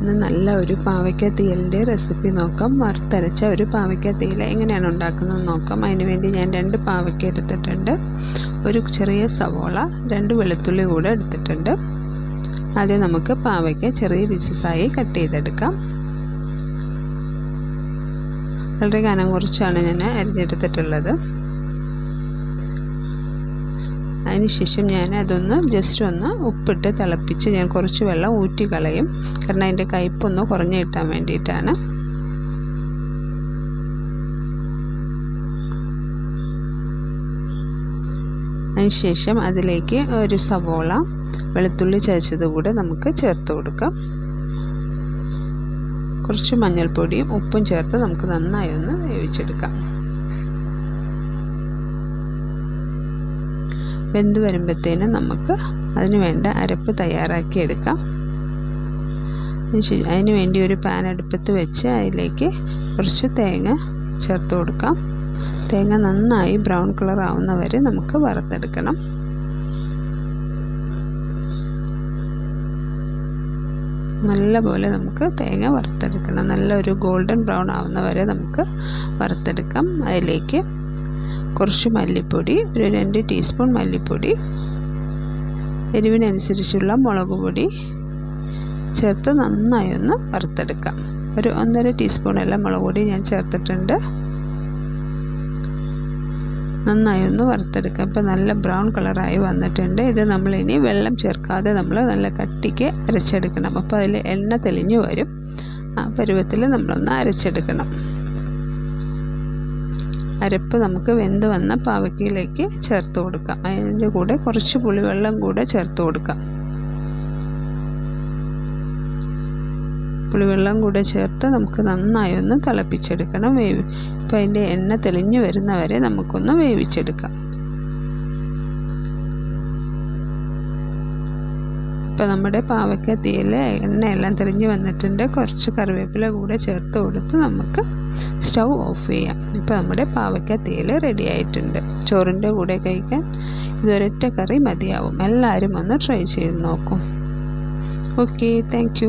ഇന്ന് നല്ല ഒരു പാവയ്ക്ക തീയലിന്റെ റെസിപ്പി നോക്കാം. വറുത്തരച്ച ഒരു പാവയ്ക്ക തീയൽ എങ്ങനെയാണ് ഉണ്ടാക്കുന്നത് നോക്കാം. അതിനുവേണ്ടി ഞാൻ രണ്ട് പാവയ്ക്ക എടുത്തിട്ടുണ്ട്. ഒരു ചെറിയ സവോള രണ്ട് വെളുത്തുള്ളി കൂടെ എടുത്തിട്ടുണ്ട്. ആദ്യം നമുക്ക് പാവയ്ക്ക ചെറിയ പീസസായി കട്ട് ചെയ്തെടുക്കാം. വളരെ കനം കുറച്ചാണ് ഞാൻ അരിഞ്ഞെടുത്തിട്ടുള്ളത്. അതിനുശേഷം ഞാൻ അതൊന്ന് ജസ്റ്റ് ഒന്ന് ഉപ്പിട്ട് തിളപ്പിച്ച് ഞാൻ കുറച്ച് വെള്ളം ഊറ്റി കളയും. കാരണം അതിന്റെ കയ്പൊന്ന് കുറഞ്ഞു കിട്ടാൻ വേണ്ടിയിട്ടാണ്. അതിനുശേഷം അതിലേക്ക് ഒരു സവോള വെളുത്തുള്ളി ചതച്ചത് കൂടെ നമുക്ക് ചേർത്ത് കൊടുക്കാം. കുറച്ച് മഞ്ഞൾപ്പൊടിയും ഉപ്പും ചേർത്ത് നമുക്ക് നന്നായി ഒന്ന് വേവിച്ചെടുക്കാം. വെന്ത് വരുമ്പോഴത്തേനും നമുക്ക് അതിന് വേണ്ട അരപ്പ് തയ്യാറാക്കി എടുക്കാം. അതിന് വേണ്ടി ഒരു പാൻ അടുപ്പത്ത് വെച്ച് അതിലേക്ക് കുറച്ച് തേങ്ങ ചേർത്ത് കൊടുക്കാം. തേങ്ങ നന്നായി ബ്രൗൺ കളർ ആവുന്ന വരെ നമുക്ക് വറുത്തെടുക്കണം. നല്ല പോലെ നമുക്ക് തേങ്ങ വറുത്തെടുക്കണം. നല്ലൊരു ഗോൾഡൻ ബ്രൗൺ ആവുന്ന വരെ നമുക്ക് വറുത്തെടുക്കാം. അതിലേക്ക് കുറച്ച് മല്ലിപ്പൊടി ഒരു രണ്ട് ടീസ്പൂൺ മല്ലിപ്പൊടി എരിവിനനുസരിച്ചുള്ള മുളക് പൊടി ചേർത്ത് നന്നായി ഒന്ന് വറുത്തെടുക്കാം. ഒരു ഒന്നര ടീസ്പൂണെല്ലാം മുളക് പൊടി ഞാൻ ചേർത്തിട്ടുണ്ട്. നന്നായി ഒന്ന് വറുത്തെടുക്കാം. ഇപ്പോൾ നല്ല ബ്രൗൺ കളറായി വന്നിട്ടുണ്ട്. ഇത് നമ്മൾ ഇനി വെള്ളം ചേർക്കാതെ നമ്മൾ നല്ല കട്ടിക്ക് അരച്ചെടുക്കണം. അപ്പോൾ അതിൽ എണ്ണ തെളിഞ്ഞു വരും. ആ പരുവത്തിൽ നമ്മളൊന്ന് അരച്ചെടുക്കണം. അരപ്പ് നമുക്ക് വെന്ത് വന്ന പാവയ്ക്കയിലേക്ക് ചേർത്ത് കൊടുക്കാം. അതിന്റെ കൂടെ കുറച്ച് പുളിവെള്ളം കൂടെ ചേർത്ത് കൊടുക്കാം. പുളിവെള്ളം കൂടെ ചേർത്ത് നമുക്ക് നന്നായി ഒന്ന് തിളപ്പിച്ചെടുക്കണം. വേവി ഇപ്പം അതിന്റെ എണ്ണ തെളിഞ്ഞു വരുന്നവരെ നമുക്കൊന്ന് വേവിച്ചെടുക്കാം. ഇപ്പോൾ നമ്മുടെ പാവയ്ക്ക തീയിൽ എണ്ണയെല്ലാം തെളിഞ്ഞ് വന്നിട്ടുണ്ട്. കുറച്ച് കറിവേപ്പില കൂടെ ചേർത്ത് കൊടുത്ത് നമുക്ക് സ്റ്റൗ ഓഫ് ചെയ്യാം. ഇപ്പോൾ നമ്മുടെ പാവയ്ക്ക തീയിൽ റെഡി ആയിട്ടുണ്ട്. ചോറിന്റെ കൂടെ കഴിക്കാൻ ഇതൊരൊറ്റ കറി മതിയാവും. എല്ലാവരും ഒന്ന് ട്രൈ ചെയ്ത് നോക്കും. Okay thank